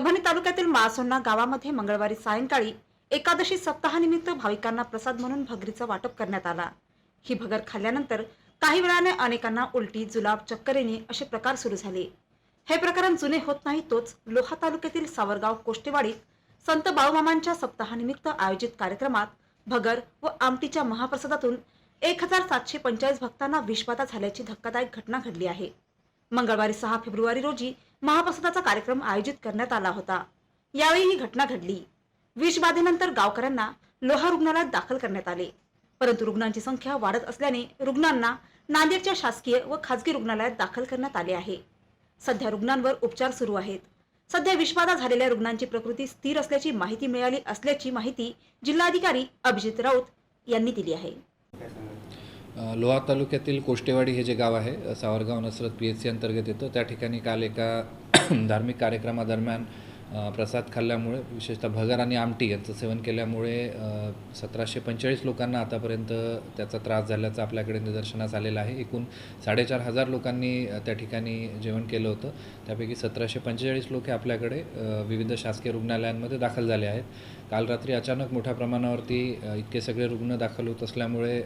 परभणी तालुक्यातील माळसोन्ना गावामध्ये मंगळवारी सायंकाळी एकादशी सप्ताहानिमित्त भाविकांना प्रसाद म्हणून भगरीचं वाटप करण्यात आला. ही भगर खाल्ल्यानंतर काही वेळाने अनेकांना उलटी जुलाब चक्कर येणे असे प्रकार सुरू झाले. हे प्रकरण जुने होत नाही तोच लोहा तालुक्यातील सावरगाव कोष्टेवाडीत संत बाळूमामांच्या सप्ताहानिमित्त आयोजित कार्यक्रमात भगर व आमटीच्या महाप्रसादातून एक हजार सातशे पंचेचाळीस भक्तांना विषबाधा झाल्याची धक्कादायक घटना घडली आहे. मंगळवारी सहा फेब्रुवारी रोजी महाप्रसादाचा कार्यक्रम आयोजित करण्यात आला होता. यावेळी ही घटना घडली. विषबाधेनंतर गावकऱ्यांना लोहा रुग्णालयात दाखल करण्यात आले. परंतु रुग्णांची संख्या वाढत असल्याने रुग्णांना नांदेडच्या शासकीय व खाजगी रुग्णालयात दाखल करण्यात आले आहे. सध्या रुग्णांवर उपचार सुरू आहेत. सध्या विषबाधा झालेल्या रुग्णांची प्रकृती स्थिर असल्याची माहिती मिळाली असल्याची माहिती जिल्हाधिकारी अभिजित राऊत यांनी दिली आहे. लोहा तालुक्यातील कोष्टेवाडी हे जे गाव आहे Savargaon Nasrat P H C अंतर्गत येतं. त्या ठिकाणी काल एका धार्मिक कार्यक्रमादरम्यान प्रसाद खाल्ल्यामुळे विशेषतः भगर आणि आमटी यांचं सेवन केल्यामुळे सतराशे पंचेचाळीस लोकांना आतापर्यंत त्याचा त्रास झाल्याचं आपल्याकडे निदर्शनास आलेलं आहे. एकूण साडेचार हजार लोकांनी त्या ठिकाणी जेवण केलं होतं. त्यापैकी सतराशे पंचेचाळीस लोक हे आपल्याकडे विविध शासकीय रुग्णालयांमध्ये दाखल झाले आहेत. काल रात्री अचानक मोठ्या प्रमाणावरती इतके सगळे रुग्ण दाखल होत असल्यामुळे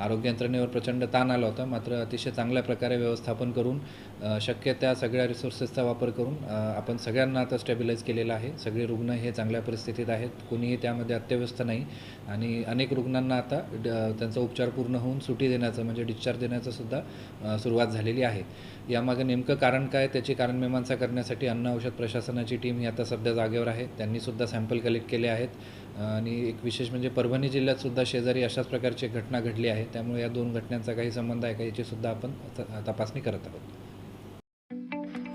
आरोग्य यंत्रणेवर प्रचंड ताण आला होता. मात्र अतिशय चांगल्या प्रकारे व्यवस्थापन करून शक्य त्या सगळ्या रिसोर्सेसचा वापर करून आपण सगळ्यांना आता स्टेबिलाईज केलेलं आहे. सगळे रुग्ण हे चांगल्या परिस्थितीत आहेत. कोणीही त्यामध्ये अत्यवस्थ नाही. आणि अनेक रुग्णांना आता ड- त्यांचा उपचार पूर्ण होऊन सुटी देण्याचं म्हणजे डिस्चार्ज देण्याचं सुद्धा सुरुवात झालेली आहे. यामागे नेमकं कारण काय? त्याची कारणमीमांसा करण्यासाठी अन्न औषध प्रशासनाची टीम ही आता सध्या जागेवर आहे. त्यांनीसुद्धा सॅम्पल कलेक्ट केले आहेत. आणि एक विशेष म्हणजे परभणी जिल्ह्यातसुद्धा शेजारी अशाच प्रकारची एक घटना घडली आहे. त्यामुळे या दोन घटनांचा काही संबंध आहे का याचीसुद्धा आपण त- तपासणी करत आहोत.